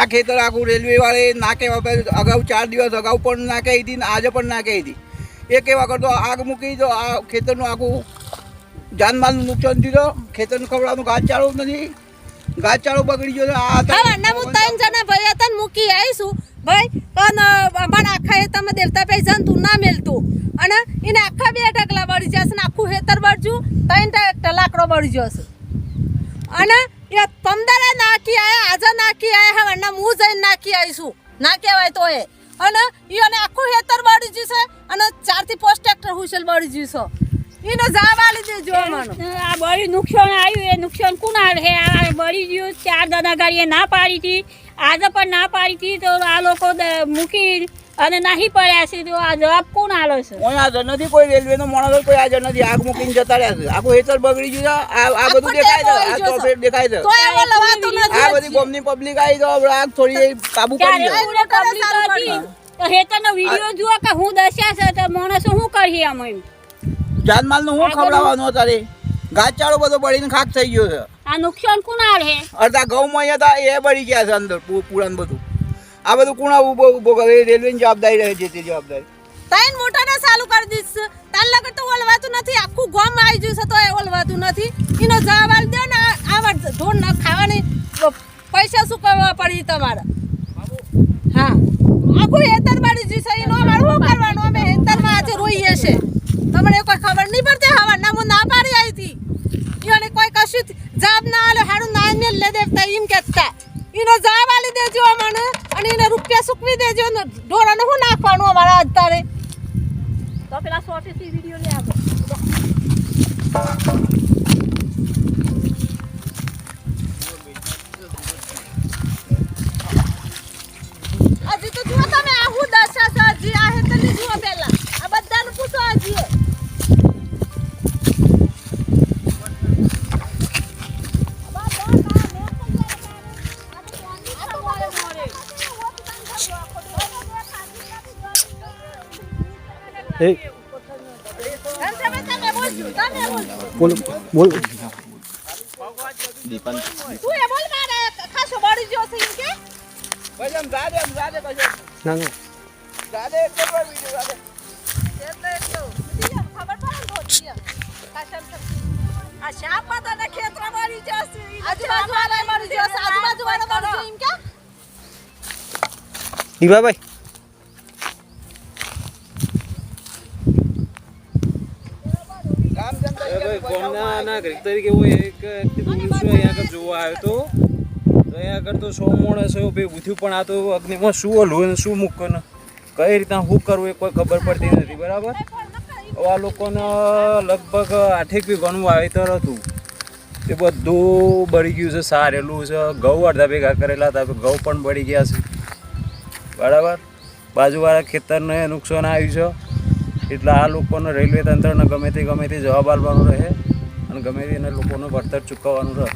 આ ખેતર આખું રેલવે વાળે નાકે અગાઉ ચાર દિવસ અગાઉ પણ નાખી હતી ને આજે પણ નાખી હતી. એ કેવા કરતો આગ મૂકી દો આ ખેતરનું આખું જાનમાલનું નુકસાન થયું ખેતરનું ખવડાવવાનું ઘાસચારો નથી. ઘાસચારો બગડી ગયો. આ હા ત્રણ જણા ભાઈ હતા મૂકી આવીશું. ભાઈ પણ અમારા આખા હેતરમાં દેવતા પૈસા તું ના મેલતું. અને એને આખા બે ઢગલા બળી જશે ને આખું હેતર બળજું ત્રણ લાકડો બળી જશે. અને એ પંદરે નાખી આયા, આજે નાખી આયા હવે એના હું જઈને નાખી આવીશું. ના કહેવાય તો એ. અને એને આખું હેતર બળી જશે અને ચારથી પાંચ ટ્રેક્ટર હુસેલ બળી જશે એને જવાબ આલી દેજો આ બળી નુકસાન આવ્યું, એ નુકસાન આવે હે, આ બળી ગયું ચાર દાદા ગાડીએ ના પાડી હતી, આજે પણ ના પાડી હતી, તો આ લોકો મૂકી અને નાહી પડ્યા છે તો આ જવાબ કોણ આલો છે? કોઈ હાજર નથી કોઈ રેલવેનો માણસ કોઈ હાજર નથી આગ મૂકીને જતા રહ્યા છે. આખું હેતર બગડી ગયું આ આ બધું દેખાય છે આ ચોફેટ દેખાય છે. આ બધી ગોમની પબ્લિક આવી તો હવે આગ થોડી કાબુ public હતી? તો હેતરનો વીડિયો જુઓ કે હું દસ્યા છે તો માણસો શું કરીએ આમ એમ? જાનમાલનું હું ખવડાવવાનું અત્યારે? ઘાસચારો બધો બળીને ખાક થઈ ગયો છે. આ નુકસાન કોણ આવે અડધા ઘઉંમાં અહીંયા હતા એ બળી ગયા છે અંદર પૂરણ બધું. આ બધું કુણા ઊભો ઊભો કરે? રેલવેની જવાબદારી રહે છે તે જવાબદારી. મોટા મોટાને ચાલુ કરી છે તાર લગર તો ઓલવાતું નથી. આખું ગોમ આવી ગયું છે તો એ ઓલવાતું નથી. એનો જવાબ આલ દે ને. આ- ઢોર ન ખાવાની પૈસા શું કરવા પડી તમારે? હા. આખું હેતર બાળી ગયું છે. એનો અમારે શું કરવાનું? અમે હેતરમાં આજે રોઈએ છે. તમને કોઈ ખબર નહીં પડતી? હવા ના હું ના પાડી આવી હતી. એને કોઈ કશું જવાબ ના આલે. હારું ના ને લે દેવતા એમ કહેતા એનો જવાબ આલી દેજો અમને. એને રૂપિયા સૂકવી દેજો ને ઢોરાને શું નાખવાનું અમારા અત્યારે તો પેલા શોર્ટેથી વીડિયો લે આપો એ બોલ બોલ તું એ બોલ મારે ખાસો બળી ગયો છે કે પછી આમ જાડે આમ જાડે પછી ના ના જાડે એક જ વાર જાડે. એટલે એટલું બધી ખબર પડે તો એમ. કાશમ આ શાપ તને ખેતરા મળી જશે આજુબાજુ વાળા મળી જશે આજુબાજુ વાળા મળી જશે એમ કે દીવાભાઈ ગામના નાગરિક તરીકે હું એક અહીંયા આગળ જોવા આવ્યો તો તો અહીંયા આગળ તો સો માણસો ભેગું થયું પણ આ તો અગ્નિમાં શું હલવું અને શું મૂકવાનું? કઈ રીતના શું કરવું એ કોઈ ખબર પડતી નથી બરાબર? હવે આ લોકોને લગભગ આઠેક વીઘાનું વાવેતર હતું. તે બધું બળી ગયું છે સારેલું છે. ઘઉં અડધા ભેગા કરેલા હતા ઘઉં પણ બળી ગયા છે. બરાબર? બાજુવાળા ખેતરને નુકસાન આવ્યું છે. એટલે આ લોકોને રેલવે તંત્રને ગમે તે ગમે તે જવાબ આપવાનો રહે અને ગમે તેને લોકોનું વળતર ચૂકવવાનું રહે.